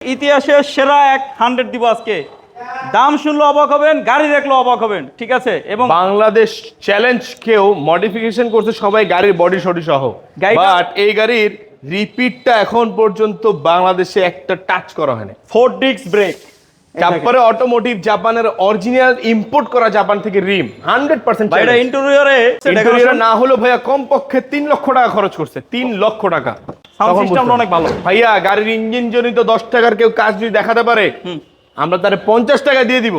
ইতিহাসের সেরা এক হান্ড্রেড দিব আজকে। দাম শুনলে অবাক হবেন গাড়ি দেখলে অবাক হবেন ঠিক আছে? এবং বাংলাদেশ চ্যালেঞ্জ কেউ মডিফিকেশন করছে সবাই গাড়ির বডি শডি সহ। বাট এই গাড়ির রিপিটটা এখন পর্যন্ত বাংলাদেশে একটা টাচ করা হয়নি। ফোর ডিস্ক ব্রেক তারপরে অটোমোটিভ জাপানের অরিজিনাল ইম্পোর্ট করা জাপান থেকে রিম হান্ড্রেড পার্সেন্ট এটা ইন্টেরিয়রে ইন্টেরিয়র না হলো ভাইয়া কমপক্ষে তিন লক্ষ টাকা খরচ করছে তিন লক্ষ টাকা। সিস্টেমটা অনেক ভালো। ভাইয়া গাড়ির ইঞ্জিন জনিত দশ টাকার কেউ কাজ যদি দেখাতে পারে আমরা তারে পঞ্চাশ টাকা দিয়ে দিব।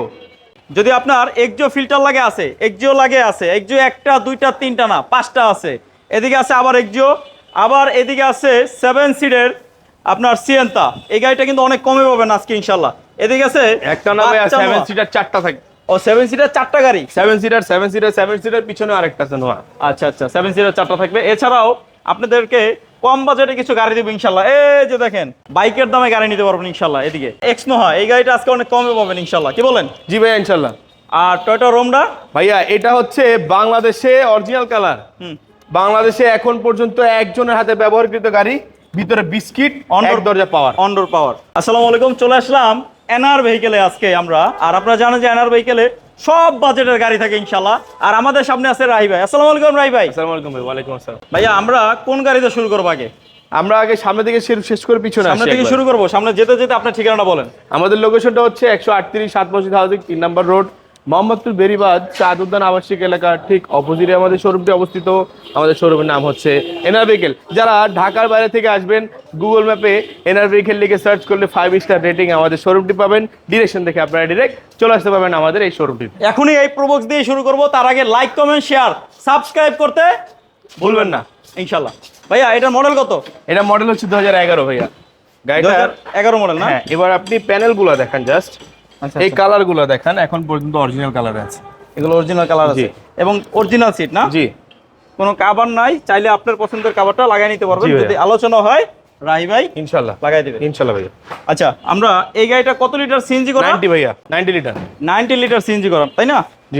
যদি আপনার একজো ফিল্টার লাগে আছে একজিও লাগে আছে একজো একটা দুইটা তিনটা না পাঁচটা আছে। এদিকে আছে আবার একজো আবার এদিকে আছে সেভেন সিটের আপনার সিয়েন্তা এই গাড়িটা কিন্তু অনেক কমে পাবেন আজকে ইনশাল্লাহ। এদিকে আছে? একটা না সিটার চারটা থাকে। ও সেভেন সিটার চারটা গাড়ি? Seven seater seven seater seven seater পিছনে আরেকটা আছে নোয়া। আচ্ছা আচ্ছা সেভেন সিটার চারটা থাকবে। এছাড়াও আপনাদেরকে কম বাজেটে কিছু গাড়ি দেবো ইনশাল্লাহ। এই যে দেখেন বাইকের দামে গাড়ি নিতে পারবেন ইনশাল্লাহ এদিকে। এক্সনো হয় এই গাড়িটা আজকে অনেক কমে পাবেন ইনশাল্লাহ। কি বলেন? জি ভাইয়া ইনশাল্লাহ। আর টয়টা রোমডা ভাইয়া এটা হচ্ছে বাংলাদেশে অরিজিনাল কালার হুম। বাংলাদেশে এখন পর্যন্ত একজনের হাতে ব্যবহৃত গাড়ি ভিতরে বিস্কিট Under- অন দরজা পাওয়ার অন্ডোর পাওয়ার আসসালামু আলাইকুম চলে আসলাম এনআর ভেহিকেলে আজকে আমরা। আর আপনারা জানেন যে এনআর ভেহিকেলে সব বাজেটের গাড়ি থাকে ইনশাল্লাহ আর আমাদের সামনে আছে রাহি ভাই। আসসালামু আলাইকুম রাহি ভাই। আসসালামু আলাইকুম ভাই ওয়ালাইকুম আসসালাম। ভাইয়া আমরা কোন গাড়িতে শুরু করব আগে? আমরা আগে সামনে থেকে শেষ- শেষ করে পিছনে সামনে থেকে শুরু করব। সামনে যেতে যেতে আপনার ঠিকানাটা বলেন। আমাদের লোকেশনটা হচ্ছে একশো আটত্রিশ সাত মসজিদ হাউজিং তিন নাম্বার রোড মোহাম্মদপুর বেরিবাদ চাঁদ উদ্যান আবাসিক এলাকা ঠিক অপোজিটে আমাদের শোরুমটি অবস্থিত। আমাদের শোরুমের নাম হচ্ছে এনআর ভেহিকেল। যারা ঢাকার বাইরে থেকে আসবেন গুগল ম্যাপে এনআর ভেহিকেল লিখে সার্চ করলে ফাইভ স্টার রেটিং আমাদের শোরুমটি পাবেন। ডিরেকশন দেখে আপনারা ডিরেক্ট চলে আসতে পারবেন আমাদের এই শোরুমটি এখনই এই প্রবক্স দিয়ে শুরু করব। তার আগে লাইক কমেন্ট শেয়ার সাবস্ক্রাইব করতে ভুলবেন না ইনশাল্লাহ ভাইয়া এটার মডেল কত? এটা মডেল হচ্ছে দু হাজার এগারো ভাইয়া। গাড়িটা এগারো মডেল না? হ্যাঁ এবার আপনি প্যানেলগুলো দেখান জাস্ট আচ্ছা, এই কালারগুলো দেখান এখন পর্যন্ত অরিজিনাল কালার আছে। এগুলো অরিজিনাল কালার আছে। এবং অরিজিনাল সিট না? জি। কোনো কাভার নাই চাইলে আপনার পছন্দের কাভারটা লাগাই নিতে পারবেন। যদি আলোচনা হয় রাহি ভাই ইনশাল্লাহ লাগাই দেবে ইনশাল্লাহ ভাইয়া। আচ্ছা আমরা এই গাড়িটা কত লিটার সিএনজি করা? নাইনটি ভাইয়া ninety litre ninety litre CNG করা তাই না?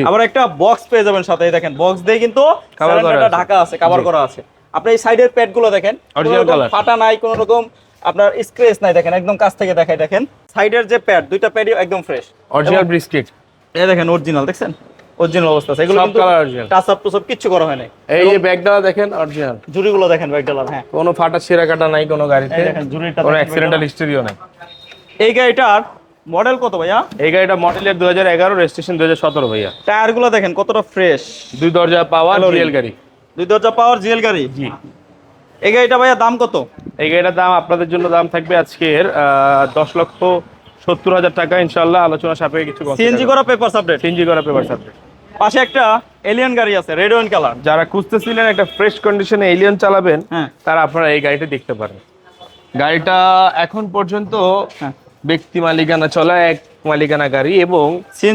আবার একটা বক্স পেয়ে যাবেন সাথে দেখেন বক্স দিয়ে কিন্তু আছে। ঢাকা আছে কভার করা আছে। আপনি এই সাইডের প্যাডগুলো দেখেন অরিজিনাল কালার ফাটা নাই কোনো রকম আপনার স্ক্রেচ নাই দেখেন একদম কাছ থেকে দেখাই দেখেন। সাইডের যে প্যাড দুইটা প্যাডই একদম ফ্রেশ অরিজিনাল ব্রিস্কিট এই দেখেন অরিজিনাল দেখছেন? অরিজিনাল অবস্থা আছে। এগুলো সব colour original। Touch up touch up কিচ্ছু করা হয় নাই। এই যে ব্যাগটা দেখেন অরিজিনাল জুড়িগুলো দেখেন ব্যাক ডালার হ্যাঁ। কোনো ফাটা ছেঁড়া কাটা নাই কোনো গাড়িতে। এই দেখেন, ঝুড়িটা কোনো অ্যাক্সিডেন্টাল হিস্টরিও নাই। এই গাড়িটার মডেল কত ভাইয়া? এই গাড়িটা মডেলের দু হাজার এগারো রেজিস্ট্রেশন দু হাজার সতেরো ভাইয়া। টায়ারগুলো দেখেন কতটা ফ্রেশ দুই দরজা পাওয়ার রিয়েল গাড়ি। দুই দরজা পাওয়ার জিএল গাড়ি? জি। এই গাড়িটা ভাইয়া দাম কত? এই গাড়িটার দাম আপনাদের জন্য দাম থাকবে আজকের দশ লক্ষ সত্তর হাজার টাকা ইনশাল্লাহ আলোচনা সাপেক্ষে কিছু সিএনজি করা পেপার আপডেট সিএনজি করা পেপার সাবজেক্ট পাশে একটা এলিয়ান গাড়ি আছে রেড ওয়াইন কালার যারা খুঁজতেছিলেন একটা ফ্রেশ কন্ডিশনে এলিয়ন চালাবেন হ্যাঁ। তারা আপনারা এই গাড়িটা দেখতে পারেন। গাড়িটা এখন পর্যন্ত হ্যাঁ। ব্যক্তি মালিকানা চলা এক মালিকানা গাড়ি এবং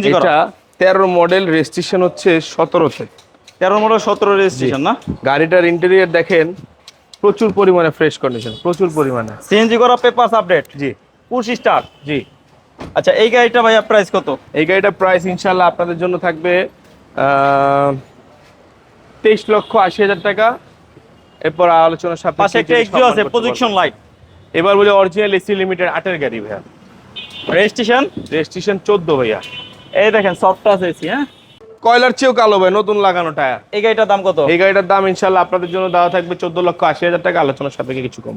করা? এটা তেরো মডেল রেজিস্ট্রেশন হচ্ছে সতেরোতে। তেরো মডেল সতেরো রেজিস্ট্রেশন না? গাড়িটার ইন্টেরিয়ার দেখেন প্রচুর পরিমাণে ফ্রেশ কন্ডিশন প্রচুর পরিমাণে। সিএনজি করা পেপার আপডেট জি। পুশ স্টার জি। আচ্ছা এই গাড়িটা ভাইয়া প্রাইস কত? এই গাড়িটা প্রাইস ইনশাল্লাহ আপনাদের জন্য থাকবে তেইশ লক্ষ আশি হাজার টাকা। এরপর আলোচনা পাশে একটা এক্সিও আছে পজিশন লাইট এবার বলি অরিজিনাল এসি লিমিটেড আটের গাড়ি ভাইয়া। রেজিস্ট্রেশন রেজিস্ট্রেশন চোদ্দ ভাইয়া। এই দেখেন সফট আছে এসি হ্যাঁ? কয়লার চেয়েও কালো ভাই নতুন লাগানো টায়ার। এই গাড়িটার দাম কত? এই গাড়িটার দাম ইনশাল্লাহ আপনাদের জন্য দেওয়া থাকবে চোদ্দ লক্ষ আশি হাজার টাকা আলোচনার সাপেক্ষে কিছু কম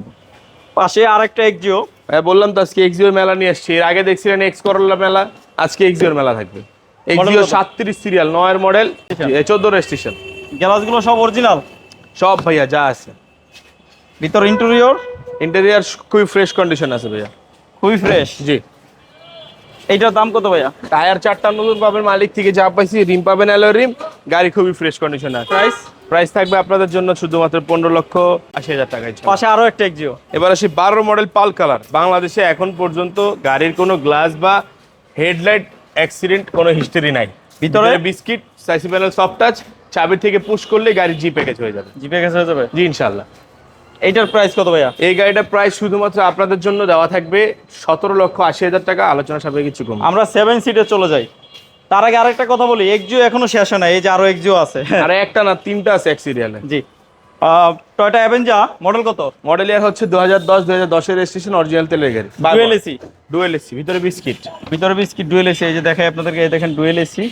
পাশে আরেকটা এক্সিও ভাইয়া বললাম তো আজকে এক্সিওর মেলা নিয়ে আসছি। এর আগে দেখছিলেন এক্স করোলা মেলা আজকে এক্সিওর মেলা থাকবে। এক্সিও সাতত্রিশ সিরিয়াল নয়ের মডেল চোদ্দ রেজিস্ট্রেশন গ্লাসগুলো সব অরিজিনাল সব ভাইয়া যা আছে। ভিতর ইন্টেরিয়র ইন্টেরিয়ার খুবই ফ্রেশ কন্ডিশন আছে ভাইয়া। খুবই ফ্রেশ জি। এইটার দাম কত ভাইয়া? টায়ার চারটা নতুন পাবেন মালিক থেকে যা পাইছি রিম পাবেন অ্যালো রিম গাড়ি খুবই ফ্রেশ কন্ডিশন আছে। প্রাইস প্রাইস থাকবে আপনাদের জন্য শুধুমাত্র পনেরো লক্ষ আশি হাজার টাকায় পাশে আরও একটা এক্সিও এবার আসি বারো মডেল পাল কালার বাংলাদেশে এখন পর্যন্ত গাড়ির কোনো গ্লাস বা হেডলাইট অ্যাক্সিডেন্ট কোনো হিস্টরি নাই। ভিতরে? বিস্কিট সাইসি প্যানেল সফট টাচ চাবি থেকে পুশ করলে গাড়ি জি প্যাকেজ হয়ে যাবে। জিপে গেছে হয়ে যাবে? জি ইনশাল্লাহ এইটার প্রাইস কত ভাইয়া? এই গাড়িটা প্রাইস শুধুমাত্র আপনাদের জন্য দেওয়া থাকবে সতেরো লক্ষ আশি হাজার টাকা আলোচনা সাপেক্ষে কিছু কম। আমরা সেভেন সিটে চলে যাই। তার আগে আরেকটা কথা বলি এক্সিও এখনও শেষ হয় না এই যে আরও এক্সিও আছে। আর একটা না তিনটা আছে এক সিরিয়ালে জি। টয়টা অ্যাভেঞ্জা মডেল কত? মডেল ইয়ার হচ্ছে দু হাজার দশ দু হাজার দশের রেজিস্ট্রেশন অরিজিনাল তেলের গাড়ি। ডুয়েল এসি ডুয়েল এসি ভিতরে বিস্কিট। ভিতরে বিস্কিট ডুয়েল এসি এই যে দেখাই আপনাদেরকে এই দেখেন ডুয়েল এসি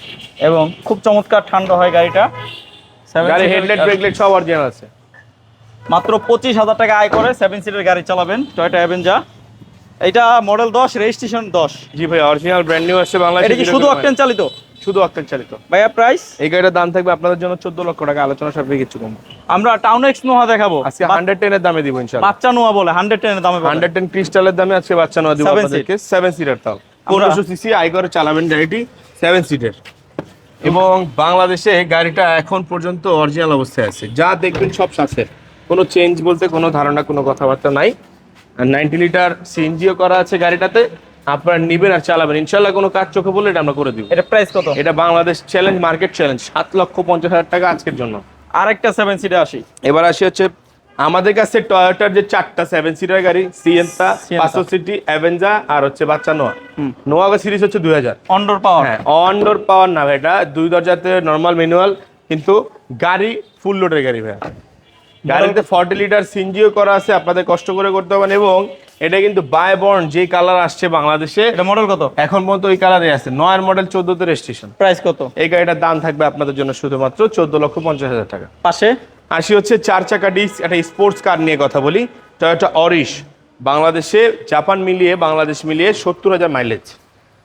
এবং খুব চমৎকার ঠান্ডা হয় গাড়িটা। গাড়ি হেডলাইট ব্রেকলাইট সব অরিজিনাল আছে। মাত্র পঁচিশ হাজার টাকা আয় করে সেভেন সিটের গাড়ি চালাবেন টয়টা অ্যাভেঞ্জা এটা মডেল দশ রেজিস্ট্রেশন দশ। জি ভাই অরিজিনাল ব্র্যান্ড নিউ আসছে বাংলাদেশে। এটা কি শুধু অকটেন চালিত? শুধু অক্টেন চালিত। ভাইয়া প্রাইস এই গাড়িটার দাম থাকবে আপনাদের জন্য চোদ্দ লক্ষ টাকা আলোচনা সাপেক্ষে কিছু কম। আমরা টাউন এক্স নোয়া দেখাবো। আজকে হান্ড্রেড টেনের দামে দিব ইনশাল্লাহ বাচ্চা নোয়া বলে হান্ড্রেড টেনের দামে। হান্ড্রেড টেন ক্রিস্টালের দামে আজকে বাচ্চা নেওয়া দিব আপনাদেরকে। সেভেন সিটার তাও। পনেরোশো সিসি আই করে চালাবেন গাড়িটি সেভেন সিটের এবং বাংলাদেশে গাড়িটা এখন পর্যন্ত অরিজিনাল অবস্থায় আছে। যা দেখবেন সব সাথে। কোনো চেঞ্জ বলতে কোনো ধারণা কোনো কথাবার্তা নাই। আর নাইনটি লিটার সিএনজিও করা আছে গাড়িটাতে। আপনারা নিবেন আর চালাবেন। ইনশাল্লাহ কোনো কাজ চোখে বললে এটা আমরা করে দিব। এটা প্রাইস কত? এটা বাংলাদেশ চ্যালেঞ্জ মার্কেট চ্যালেঞ্জ সাত লক্ষ পঞ্চাশ হাজার টাকা আজকের জন্য। আরেকটা সেভেন সিটে আসি। এবার আসি হচ্ছে আমাদের কাছে টয়োটার যে চারটা সেভেন সিটার গাড়ি Sienna। পাঁচশো সিটি অ্যাভেঞ্জা আর হচ্ছে বাচ্চা নোয়া নোয়া সিরিজ হচ্ছে দুই হাজার। অন্ডর পাওয়ার হ্যাঁ অনডোর পাওয়ার না ভাই, এটা দুই দরজাতে নর্মাল ম্যানুয়াল কিন্তু গাড়ি ফুল লোডের গাড়ি ভাই গাড়িতে ফর্টি লিটার সিনজিও করা আছে আপনাদের কষ্ট করে করতে হবে এবং এটা কিন্তু বাই বর্ন যে কালার আসছে বাংলাদেশে এটা মডেল কত? এখন পর্যন্ত ওই কালারে আছে। নয়ের মডেল চোদ্দতে রেজিস্ট্রেশন প্রাইস কত? এই গাড়িটার দাম থাকবে আপনাদের জন্য শুধুমাত্র চোদ্দ লক্ষ পঞ্চাশ হাজার টাকা। পাশে? আসি হচ্ছে চার চাকা ডিস্ক একটা স্পোর্টস কার নিয়ে কথা বলি। টয়োটা অরিশ বাংলাদেশে জাপান মিলিয়ে বাংলাদেশ মিলিয়ে সত্তর হাজার মাইলেজ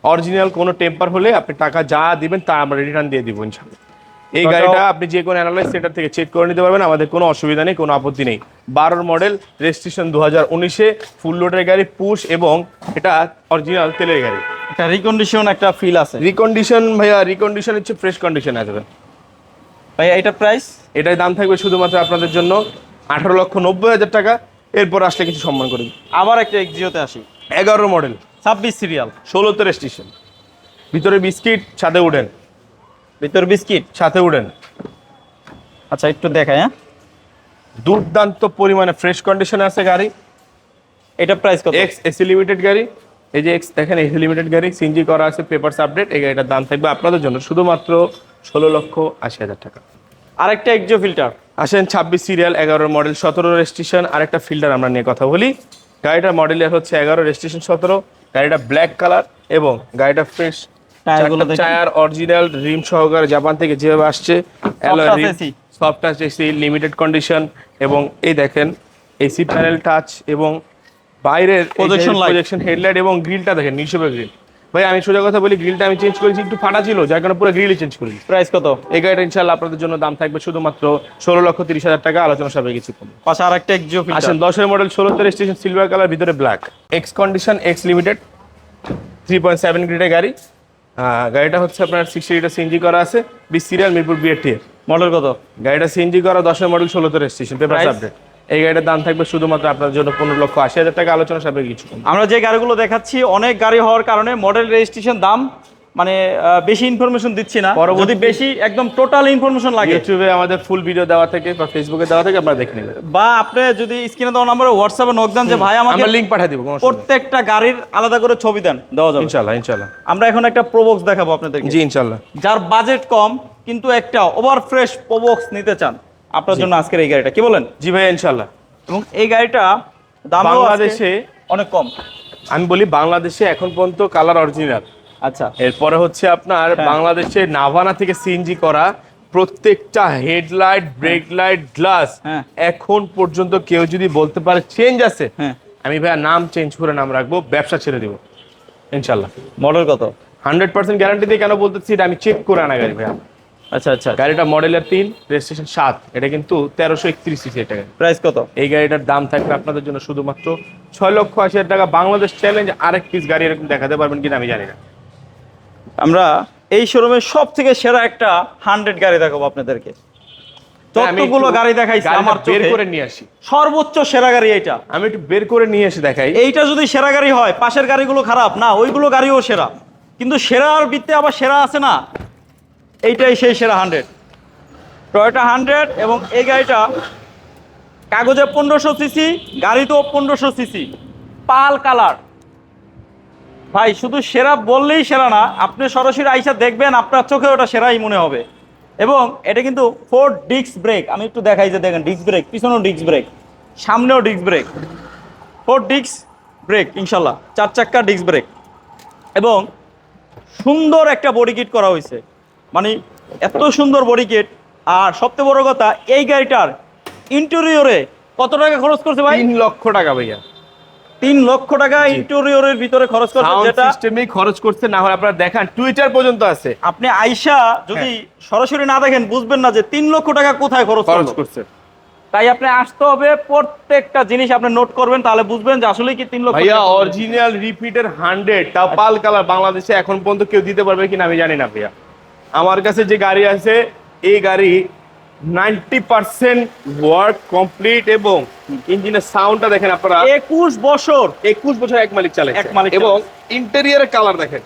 অরিজিনাল কোনো টেম্পার হলে আপনি টাকা যা দিবেন তা আমরা রিটার্ন দিয়ে দিব ইনশাল্লাহ এই গাড়িটা আপনি যে কোনো অ্যানালাইজ সেন্টার থেকে চেক করে নিতে পারবেন আমাদের কোনো অসুবিধা নেই কোনো আপত্তি নেই। বারোর মডেল রেজিস্ট্রেশন দু হাজার উনিশে ফুল লোডের গাড়ি পুশ এবং এটা অরিজিনাল তেলের গাড়ি। একটা রিকন্ডিশন একটা ফিল আছে। রিকন্ডিশন ভাইয়া রিকন্ডিশন হচ্ছে ফ্রেশ কন্ডিশন আসবে ভাই। এটা প্রাইস এটার দাম থাকবে শুধুমাত্র আপনাদের জন্য আঠারো লক্ষ নব্বই হাজার টাকা। এরপর আসলে কিছু সম্মান করে। আবার একটা এক্সিওতে আসি। এগারো মডেল ছাব্বিশ সিরিয়াল ষোলোতে স্টেশন ভিতরে বিস্কিট ছাদে উডেন ভিতর বিস্কিট সাথে উডেন। আচ্ছা একটু দেখাই হ্যাঁ। দুর্দান্ত পরিমাণে ফ্রেশ কন্ডিশনে আছে গাড়ি। এটা প্রাইস কত? এক্স এসি লিমিটেড গাড়ি। এই যে এক্স দেখেন এসি লিমিটেড গাড়ি সিনজি করা আছে পেপারস আপডেট এই গাড়িটার দাম থাকবে আপনাদের জন্য শুধুমাত্র ষোলো লক্ষ আশি হাজার টাকা। আরেকটা এক্সিও ফিল্টার আসেন ছাব্বিশ সিরিয়াল এগারো মডেল সতেরো রেজিস্ট্রেশন আরেকটা ফিল্টার আমরা নিয়ে কথা বলি। গাড়িটার মডেলের হচ্ছে এগারো রেজিস্ট্রেশন সতেরো। গাড়িটা ব্ল্যাক কালার এবং গাড়িটা ফ্রেশ টায়ারগুলো টায়ার অরিজিনাল রিম সহকারে জাপান থেকে যেভাবে আসছে soft touch AC limited condition এবং এই দেখেন এসি প্যানেল টাচ এবং বাইরের light। প্রজেকশন হেডলাইট এবং গ্রিলটা দেখেন নিশোবে গ্রিল ভাই আমি সোজা কথা বলি গ্রিলটা আমি চেঞ্জ করেছি একটু ফাটা ছিল যার কারণে পুরো গ্রিলই চেঞ্জ করেছি প্রাইস কত? এই গাড়িটা ইনশাল্লাহ আপনাদের জন্য দাম থাকবে শুধুমাত্র ষোলো লক্ষ তিরিশ হাজার টাকা আলোচনা সবে কিছু কম। পাশে আরেকটা এক্সিও আসেন দশের মডেল ষোলোতে স্টেশন সিলভার কালার ভিতরে black X condition X limited three point seven গ্রেডের গাড়ি। গাড়িটা হচ্ছে আপনার সিক্সটি লিটার সিএনজি করা আছে বিশ সিরিয়াল মিরপুর বিএটি এর মডেল কত? গাড়িটা সিএনজি করা দশের মডেল ষোলোতে রেজিস্ট্রেশন পেপার? আপডেট এই গাড়িটার দাম থাকবে শুধুমাত্র আপনার জন্য পনেরো লক্ষ আশি হাজার টাকা আলোচনা সাপেক্ষে কিছু আমরা যে গাড়িগুলো দেখাচ্ছি অনেক গাড়ি হওয়ার কারণে মডেল রেজিস্ট্রেশন দাম মানে বেশি ইনফরমেশন দিচ্ছি না। যদি বেশি একদম টোটাল ইনফরমেশন লাগে। ইউটিউবে আমাদের ফুল ভিডিও দেওয়া থেকে বা ফেসবুকে দেওয়া থেকে আপনারা দেখে নেবেন। বা আপনি যদি স্ক্রিনে দেওয়া নাম্বারে হোয়াটসঅ্যাপে নক দেন যে ভাই আমাকে আমরা লিঙ্ক পাঠিয়ে দিব। প্রত্যেকটা গাড়ির আলাদা করে ছবি দেন দেওয়া যাবে। ইনশাল্লাহ ইনশাল্লাহ আমরা এখন একটা প্রোবক্স দেখাবো আপনাদেরকে। জি ইনশাল্লাহ যার বাজেট কম কিন্তু একটা ওভার ফ্রেশ প্রোবক্স নিতে চান আপনার জন্য আজকের এই গাড়িটা। কি বলেন? জি ভাই ইনশাল্লাহ এবং এই গাড়িটা দাম বাংলাদেশে অনেক কম। আমি বলি বাংলাদেশে এখন পর্যন্ত কালার অরিজিনাল আচ্ছা। এরপরে হচ্ছে আপনার হ্যাঁ। বাংলাদেশে নাভানা থেকে সিএনজি করা প্রত্যেকটা হেডলাইট ব্রেক লাইট গ্লাস হ্যাঁ। এখন পর্যন্ত কেউ যদি বলতে পারে চেঞ্জ আছে হ্যাঁ। আমি ভাইয়া নাম চেঞ্জ করে নাম রাখব ব্যবসা ছেড়ে দিব ইনশাল্লাহ মডেল কত? হান্ড্রেড পার্সেন্ট গ্যারান্টি দিয়ে কেন বলতেছি এটা আমি চেক করে আনা গাড়ি ভাইয়া। আচ্ছা আচ্ছা। গাড়িটা মডেলের তিন রেজিস্ট্রেশন সাত এটা কিন্তু তেরোশো একত্রিশ সিসি এটা প্রাইস কত? এই গাড়িটার দাম থাকবে আপনাদের জন্য শুধুমাত্র ছয় লক্ষ আশি হাজার টাকা। বাংলাদেশ চ্যালেঞ্জ আরেক পিস গাড়ি এরকম দেখাতে পারবেন কিনা আমি জানি না। আমরা এই শোরুমের সব থেকে সেরা একটা হান্ড্রেড গাড়ি দেখাবো আপনাদেরকে। যতগুলো গাড়ি দেখাইছি আমার বের করে নিয়ে আসি। সর্বোচ্চ সেরা গাড়ি এইটা। আমি একটু বের করে নিয়ে এসে দেখাই। এইটা যদি সেরা গাড়ি হয় পাশের গাড়িগুলো খারাপ না ওইগুলো গাড়িও সেরা। কিন্তু সেরার ভিত্তে আবার সেরা আছে না এইটাই সেই সেরা হান্ড্রেড টয়োটা হান্ড্রেড এবং এই গাড়িটা কাগজে পনেরোশো সিসি গাড়িতেও পনেরোশো সিসি পাল কালার। ভাই, শুধু সেরা বললেই সেরা না, আপনি সরাসরি আইসা দেখবেন, আপনার চোখে ওটা সেরাই মনে হবে। এবং এটা কিন্তু ফোর ডিস্ক ব্রেক আমি একটু দেখাই যে দেখেন ডিস্ক ব্রেক পিছনেও ডিস্ক ব্রেক সামনেও disc brake four disc brake ইনশাল্লাহ, চার চাক্কা ডিস্ক ব্রেক এবং সুন্দর একটা বডি কিট করা হয়েছে। মানে এত সুন্দর বডি কিট আর সবচেয়ে বড় কথা, এই গাড়িটার ইন্টেরিয়রে কত টাকা খরচ করছে ভাই? তিন লক্ষ টাকা ভাইয়া। তিন লক্ষ টাকা ইন্টেরিয়রের ভিতরে খরচ করছে যেটা সিস্টেমে খরচ করতে না হলে আপনারা দেখান টুইটার পর্যন্ত আছে। আপনি আইসা যদি সরাসরি না দেখেন বুঝবেন না যে তিন লক্ষ টাকা কোথায় খরচ খরচ করছে। তাই আপনি আসতে হবে প্রত্যেকটা জিনিস আপনি নোট করবেন তাহলে বুঝবেন যে আসলে কি তিন লক্ষ ভাইয়া অরিজিনাল রিপিটের হান্ড্রেড তাও পাল কালার বাংলাদেশে এখন পর্যন্ত কেউ দিতে পারবে কিনা আমি জানি না ভাইয়া। আমার কাছে যে গাড়ি আছে এই গাড়ি নাইনটি পার্সেন্ট ওয়ার্ক কমপ্লিট এবং ইঞ্জিনের সাউন্ডটা দেখেন আপনারা। একুশ বছর। একুশ বছর এক মালিক চালাচ্ছে এক মালিক এবং ইন্টেরিয়রের কালার দেখেন।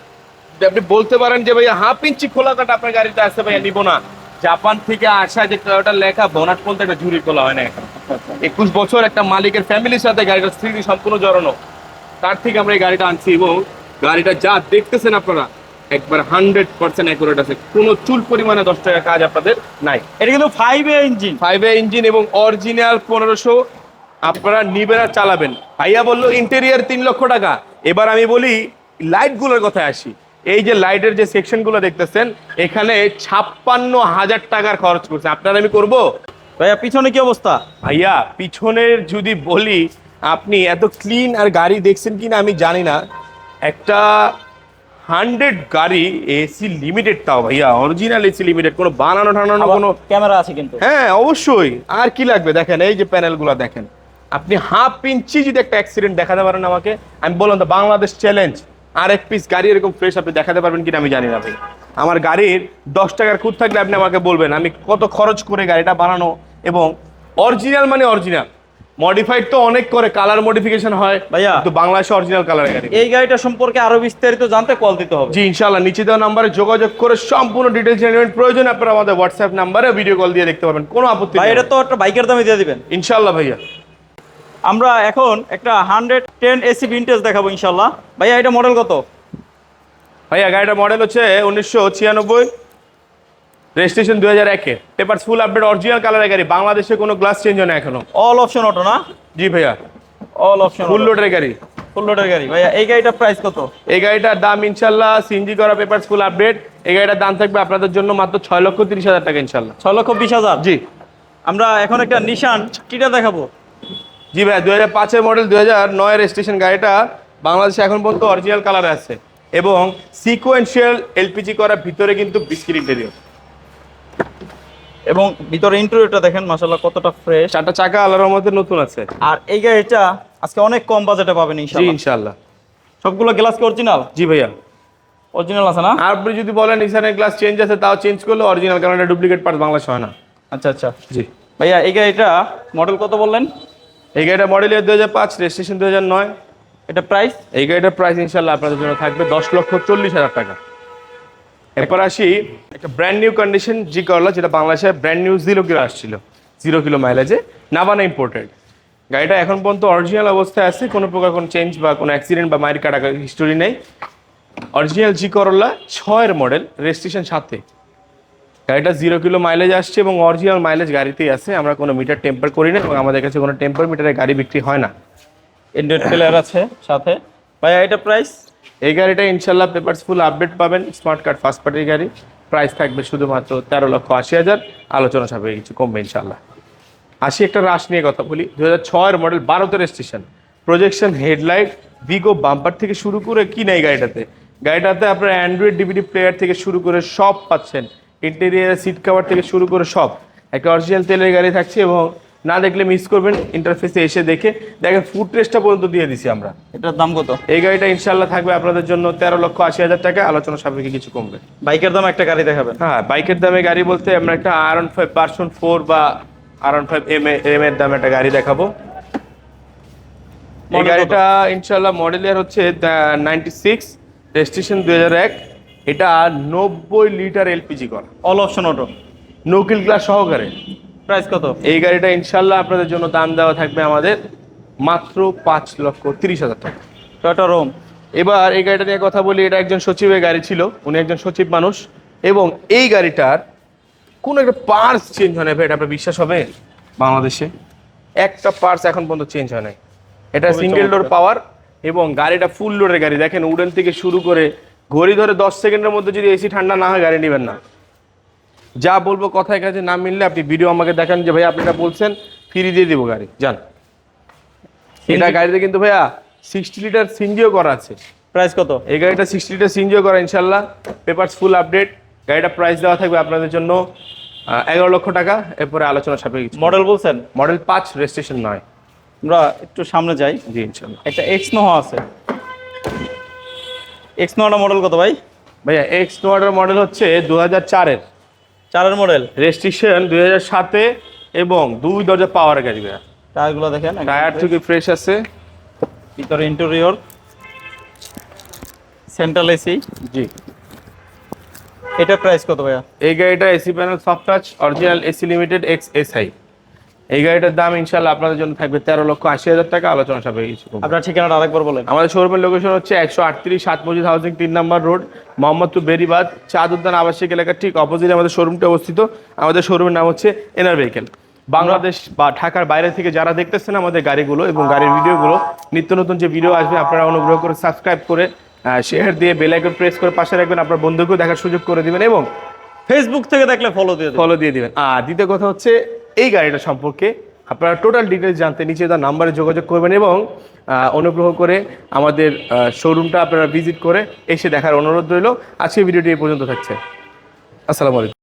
আপনি বলতে পারেন যে ভাইয়া হাফ ইঞ্চি খোলা কাটা আপনার গাড়িতে আসছে ভাইয়া নিব না। জাপান থেকে আসা যে ওটা লেখা বোনাট বলতে একটা ঝুড়ি খোলা হয় না এখন। একুশ বছর একটা মালিকের ফ্যামিলির সাথে গাড়িটা স্মৃতি সম্পূর্ণ জড়ানো। তার থেকে আমরা এই গাড়িটা আনছি এবং গাড়িটা যা দেখতেছেন আপনারা একবার হান্ড্রেড পার্সেন্ট অ্যাকুরেট আছে। কোনো চুল পরিমাণে দশ টাকা কাজ আপনাদের নাই। এটা কিন্তু five A engine five A engine এবং অরিজিনাল পনেরোশো আপনারা নিবেন আর চালাবেন। ভাইয়া বলল ইন্টেরিয়ার তিন লক্ষ টাকা। এবার আমি বলি লাইটগুলোর কথায় আসি। এই যে লাইটের যে সেকশনগুলো দেখতেছেন এখানে ছাপ্পান্ন হাজার টাকার খরচ করছে। আপনার আমি করব? ভাইয়া পিছনে কি অবস্থা? ভাইয়া পিছনের যদি বলি আপনি এত ক্লিন আর গাড়ি দেখছেন কিনা আমি জানি না। একটা হান্ড্রেড গাড়ি এসি লিমিটেড তাও ভাইয়া অরিজিনাল এসি লিমিটেড কোনো বানানো টানানো কোনো ক্যামেরা আছে কিন্তু। হ্যাঁ অবশ্যই। আর কি লাগবে? দেখেন এই যে প্যানেলগুলো দেখেন। আপনি হাফ ইঞ্চি যদি একটা অ্যাক্সিডেন্ট দেখাতে পারেন আমাকে আমি বললাম তো বাংলাদেশ চ্যালেঞ্জ আর এক পিস গাড়ি এরকম ফ্রেশ আপনি দেখাতে পারবেন কিনা আমি জানি না ভাই। আমার গাড়ির দশ টাকার খুদ থাকলে আপনি আমাকে বলবেন আমি কত খরচ করে গাড়িটা বানানো এবং অরিজিনাল মানে অরিজিনাল মডিফাইড তো অনেক করে কালার মডিফিকেশন হয় ভাইয়া। তো বাংলাদেশে অরিজিনাল কালার গাড়ি। এই গাড়িটা সম্পর্কে আরও বিস্তারিত জানতে কল দিতে হবে। জি ইনশাল্লাহ নিচে দেওয়া নাম্বারে যোগাযোগ করে সম্পূর্ণ ডিটেলস জেনে নেবেন। প্রয়োজন আপনারা আমাদের হোয়াটসঅ্যাপ নাম্বারে ভিডিও কল দিয়ে দেখতে পারবেন কোনো আপত্তি ভাই এটা তো একটা বাইকের দামে দিয়ে দিবেন। ইনশাল্লাহ ভাইয়া। আমরা এখন একটা হান্ড্রেড টেন এসি ভিন্টেজ দেখাবো ইনশাল্লাহ ভাইয়া এটা মডেল কত? ভাইয়া গাড়িটার মডেল হচ্ছে উনিশশো ছিয়ানব্বই। রেজিস্ট্রেশন দুই হাজার একে। পেপার ফুল আপডেট অরিজিনাল কালারের গাড়ি। বাংলাদেশে কোনো গ্লাস চেঞ্জ হয় না এখনও। অল অপশন অটো না? জি ভাইয়া। অল অপশন ফুল লোডের গাড়ি। ফুল লোডের গাড়ি। ভাইয়া এই গাড়িটার প্রাইস কত? এই গাড়িটার দাম ইনশাল্লাহ সিএনজি করা পেপার ফুল আপডেট। এই গাড়িটার দাম থাকবে আপনাদের জন্য মাত্র ছয় লক্ষ তিরিশ হাজার টাকা ইনশাল্লাহ। ছয় লক্ষ বিশ হাজার? জি। আমরা এখন একটা নিশান কিটা দেখাবো? জি ভাইয়া দুই হাজার পাঁচের মডেল দুই হাজার নয় রেজিস্ট্রেশন গাড়িটা বাংলাদেশে এখন পর্যন্ত অরিজিনাল কালারে আছে। এবং সিকোয়েন্সিয়াল এলপিজি করা ভিতরে কিন্তু বিস্কিট ইন্টেরিয়র এবং ভিতরে ইন্টেরিয়রটা দেখেন মাসাল্লাহ কতটা ফ্রেশ চারটা চাকা আল্লাহর মধ্যে নতুন আছে। আর এই গাড়িটা আজকে অনেক কম বাজেটে পাবেন জি ইনশাল্লাহ ইনশাল্লাহ সবগুলো গ্লাস কি অরিজিনাল জি ভাইয়া। অরিজিনাল আছে না? আর আপনি যদি বলেন নিশানের গ্লাস চেঞ্জ আছে তাও চেঞ্জ করলে অরিজিনাল কারণ এটা ডুপ্লিকেট পার্ট বাংলাদেশ হয় না। আচ্ছা আচ্ছা। জি। ভাইয়া এই গাড়িটা মডেল কত বললেন? এই গাড়িটা মডেল ইয়ার দু হাজার পাঁচ রেজিস্ট্রেশন দু হাজার নয়। এটা প্রাইস এই গাড়িটার প্রাইস ইনশাল্লাহ আপনাদের জন্য থাকবে দশ লক্ষ চল্লিশ হাজার টাকা। এরপর আসি, একটা ব্র্যান্ড নিউ কন্ডিশন জি করলা, যেটা বাংলাদেশে ব্র্যান্ড নিউ জিরো কিলো আসছিল জিরো কিলো মাইলেজে নাবানা ইম্পোর্টেড গাড়িটা এখন পর্যন্ত অরিজিনাল অবস্থায় আছে, কোনো প্রকার কোনো চেঞ্জ বা কোনো অ্যাক্সিডেন্ট বা মাইর কাটা হিস্টোরি নেই। অরিজিনাল জি করলা, ছয়ের মডেল রেজিস্ট্রেশন সাথে। গাড়িটা জিরো কিলো মাইলেজ আসছে এবং অরিজিনাল মাইলেজ গাড়িতেই আছে, আমরা কোনো মিটার টেম্পার করি না এবং আমাদের কাছে কোনো টেম্পার মিটারে গাড়ি বিক্রি হয় না। প্লেয়ার আছে সাথে। ভাইয়া, এটা প্রাইস এই গাড়িটা ইনশাল্লাহ পেপারস ফুল আপডেট পাবেন। স্মার্ট কার্ড ফার্স্ট পার্টির গাড়ি। প্রাইস থাকবে শুধুমাত্র তেরো লক্ষ আশি হাজার। আলোচনা সাপেক্ষে কিছু কমবে ইনশাল্লাহ। আসি একটা রাশ নিয়ে কথা বলি। দু হাজার ছয়ের মডেল বারোতে স্টেশন প্রজেকশন হেডলাইট বিগো বাম্পার থেকে শুরু করে কি নেই গাড়িটাতে? গাড়িটাতে আপনার অ্যান্ড্রয়েড ডিভিডি প্লেয়ার থেকে শুরু করে সব পাচ্ছেন। ইন্টেরিয়ার সিট কভার থেকে শুরু করে সব। একটা অরিজিনাল তেলের গাড়ি থাকছে এবং না দেখলে মিস করবেন ইন্টারফেসে এসে দেখে। দেখেন ফুড টেস্টটা পর্যন্ত দিয়ে দিছি আমরা। এটার দাম কত? এই গাড়িটা ইনশাল্লাহ থাকবে আপনাদের জন্য তেরো লক্ষ আশি হাজার টাকা আলোচনা সাপেক্ষে কিছু কমবে। বাইকের দাম একটা গাড়ি দেখাবেন। হ্যাঁ বাইকের দামে গাড়ি বলতে আমরা একটা আর ফাইভ পার্সন ফোর বা আর ফাইভ এম এম এর দামে একটা গাড়ি দেখাবো। এই গাড়িটা ইনশাল্লাহ মডেল মডেলের হচ্ছে নাইনটি সিক্স রেজিস্ট্রেশন দুই হাজার এক। এটা নব্বই লিটার এলপিজি করা। অল অপশন অটো নকিল গ্লাস সহকারে। প্রাইস কত? এই গাড়িটা ইনশাল্লাহ আপনাদের জন্য দাম দেওয়া থাকবে আমাদের মাত্র পাঁচ লক্ষ তিরিশ হাজার টাকা। টয়টা রোম এবার এই গাড়িটা নিয়ে কথা বলি এটা একজন সচিবের গাড়ি ছিল উনি একজন সচিব মানুষ এবং এই গাড়িটার কোনো একটা পার্স চেঞ্জ হয় না ভাই এটা আপনার বিশ্বাস হবে? বাংলাদেশে একটা পার্স এখন পর্যন্ত চেঞ্জ হয় নাই। এটা সিঙ্গেল ডোর পাওয়ার এবং গাড়িটা ফুল লোডের গাড়ি। দেখেন উডেন থেকে শুরু করে ঘড়ি ধরে দশ সেকেন্ডের মধ্যে যদি এসি ঠান্ডা না হয় গাড়ি নেবেন না। যা বলব কথায় কাছে না মিললে আপনি ভিডিও আমাকে দেখান যে ভাই আপনি এটা বলছেন ফ্রি দিয়ে দিব গাড়ি। যান। এটা গাড়িতে কিন্তু ভাইয়া সিক্সটি লিটার সিনজিও করা আছে। প্রাইস কত? এই গাড়িটা সিক্সটি লিটার সিনজিও করা ইনশাল্লাহ। পেপারস ফুল আপডেট গাড়িটা প্রাইস দেওয়া থাকবে আপনাদের জন্য এগারো লক্ষ টাকা। এরপরে আলোচনা সাপেক্ষে মডেল বলছেন? মডেল পাঁচ রেজিস্ট্রেশন নয়। আমরা একটু সামনে যাই। জি ইনশাল্লাহ। একটা এক্স নোহা আছে। এক্স নোহাটা মডেল কত ভাই? ভাইয়া এক্স নোয়াটার মডেল হচ্ছে দু হাজার চারের। চারের মডেল। রেজিস্ট্রেশন দুই হাজার সাতে এবং দুই দরজা পাওয়ার গাড়ি ভাইয়া। টায়ারগুলো দেখেন টায়ার থেকে ফ্রেশ আছে। ভিতরে ইন্টেরিয়র সেন্ট্রাল এসি জি। এটা প্রাইস কত ভাইয়া? এই গাড়িটা AC panel soft touch original AC limited X S I এই গাড়িটার দাম ইনশাল্লাহ আপনাদের জন্য থাকবে তেরো লক্ষ আশি হাজার টাকা। আলোচনা সাপেক্ষে কিছু আপনার ঠিকানাটা আরেকবার বলেন। আমাদের শোরুমের লোকেশন হচ্ছে একশো আটত্রিশ সাত মসজিদ হাউসিং তিন নম্বর রোড মোহাম্মদপুর বেরিবাদ চাঁদ উদ্যান আবাসিক এলাকার ঠিক অপোজিটে আমাদের শোরুমটি অবস্থিত। আমাদের শোরুমের নাম হচ্ছে এনার ভেহিকেল বাংলাদেশ বা ঢাকার বাইরে থেকে যারা দেখতেছেন আমাদের গাড়িগুলো এবং গাড়ির ভিডিওগুলো নিত্য নতুন যে ভিডিও আসবে আপনারা অনুগ্রহ করে সাবস্ক্রাইব করে শেয়ার দিয়ে বেল আইকন প্রেস করে পাশে রাখবেন আপনার বন্ধুকেও দেখার সুযোগ করে দিবেন এবং ফেসবুক থেকে দেখলে ফলো দিয়ে ফলো দিয়ে দিবেন। আর দ্বিতীয় কথা হচ্ছে এই গাড়িটা সম্পর্কে আপনারা টোটাল ডিটেলস জানতে নিচে তার নাম্বারে যোগাযোগ করবেন এবং অনুগ্রহ করে আমাদের শোরুমটা আপনারা ভিজিট করে এসে দেখার অনুরোধ রইল। আজকে ভিডিওটি এই পর্যন্ত থাকছে। আসসালামু আলাইকুম।